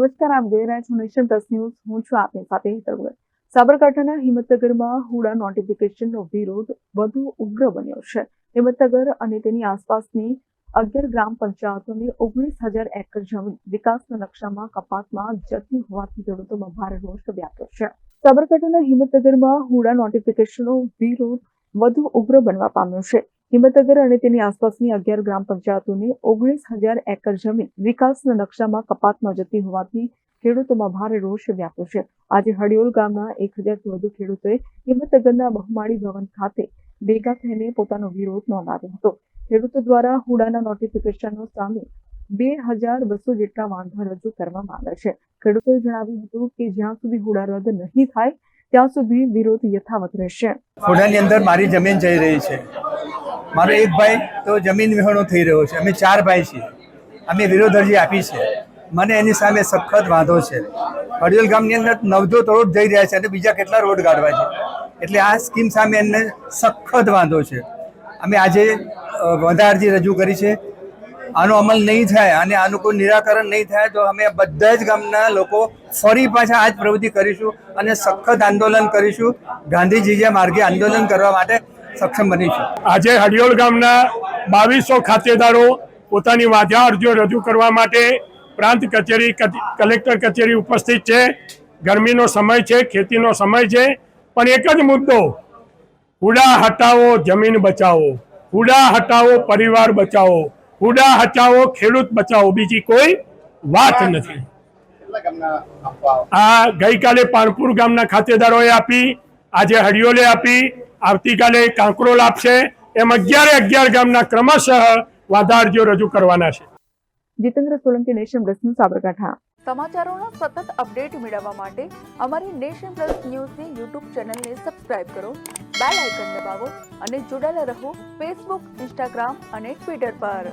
નમસ્કાર, આપ જોઈ રહ્યા છો નેશન પ્લસ ન્યૂઝ. હું છું આપની સાથે હેતરગર સાબરકાંઠાના હિંમતનગરમાં હુડા નોટિફિકેશનનો વિરોધ વધુ ઉગ્ર બન્યો છે. હિંમતનગર અને તેની આસપાસની અગિયાર ગ્રામ પંચાયતોની ઓગણીસ હજાર એકર જમીન વિકાસના નકશામાં કપાતમાં જતી હોવાથી ખેડૂતોમાં ભારે રોષ વ્યાપ્યો છે. સાબરકાંઠાના હિંમતનગરમાં હુડા નોટિફિકેશનનો વિરોધ વધુ ઉગ્ર બનવા પામ્યો છે. હિંમતનગર અને તેની આસપાસની અગિયાર ગ્રામ પંચાયતોની ઓગણીસ હજાર એકર જમીન વિકાસના નકશામાં કપાતમાં જતી હોવાથી ખેડૂતોમાં ભારે રોષ વ્યાપ્યો છે. આજે હડિયોલ ગામના એક હજારથી વધુ ખેડૂતોએ હિંમતનગરના બહુમાળી ભવન ખાતે ભેગા થઈને પોતાનો વિરોધ નોંધાવ્યો હતો. ખેડૂતો દ્વારા હુડાના નોટિફિકેશનો સામે બે હજાર બસો જેટલા વાંધા રજૂ કરવામાં આવ્યા છે. ખેડૂતોએ જણાવ્યું હતું કે જ્યાં સુધી હુડા રદ નહીં થાય, ત્યાં સુધી વિરોધ યથાવત રહેશે. હુડાની અંદર મારી જમીન જઈ રહી છે. મારો એક ભાઈ તો જમીન વિહોણો થઈ રહ્યો છે. અમે ચાર ભાઈ છીએ. અમે વિરોધ અરજી આપી છે. મને એની સામે સખત વાંધો છે. હડિયોલ ગામની અંદર નવજો રોડ જઈ રહ્યા છે અને બીજા કેટલા રોડ કાઢવા છે. એટલે આ સ્કીમ સામે એમને સખત વાંધો છે. અમે આજે વધારે અરજી રજૂ કરી છે. આનો અમલ નહીં થાય અને આનું કોઈ નિરાકરણ નહીં થાય તો અમે બધા જ ગામના લોકો ફરી પાછા આ જ પ્રવૃત્તિ કરીશું અને સખત આંદોલન કરીશું. ગાંધીજી જે માર્ગે આંદોલન કરવા માટે સક્ષમ બનીશું આજે હડિયોળ ગામના બાવીસો ખાતેદારો પોતાની વાંધા અરજીઓ રજૂ કરવા માટે પ્રાંત કચેરી કચ- કલેક્ટર કચેરી ઉપસ્થિત છે. ગરમીનો સમય છે, ખેતીનો સમય છે, પણ એક જ મુદ્દો. હુડા હટાવો, જમીન બચાવો. હુડા હટાવો, પરિવાર બચાવો. હુડા હટાવો, ખેડૂત બચાવો. બીજી કોઈ વાત નથી. આ ગઈકાલે પાનપુર ગામના ખાતેદારોએ આપી, આજે હડિયોલે આપી આવતીકાલે કાંકરોલ આપશે. એમ અગિયારે અગિયાર ગામના ક્રમશઃ વાધા અરજીઓ રજૂ કરવાના છે. Jitendra Solanki nation plus news Sabarkantha. સમાચારોના સતત અપડેટ મેળવવા માટે અમારી નેશન પ્લસ ન્યૂઝની યુટ્યુબ ચેનલને સબસ્ક્રાઇબ કરો બેલ આઇકન દબાવો અને જોડાયેલા રહો ફેસબુક ઇન્સ્ટાગ્રામ અને ટ્વિટર પર.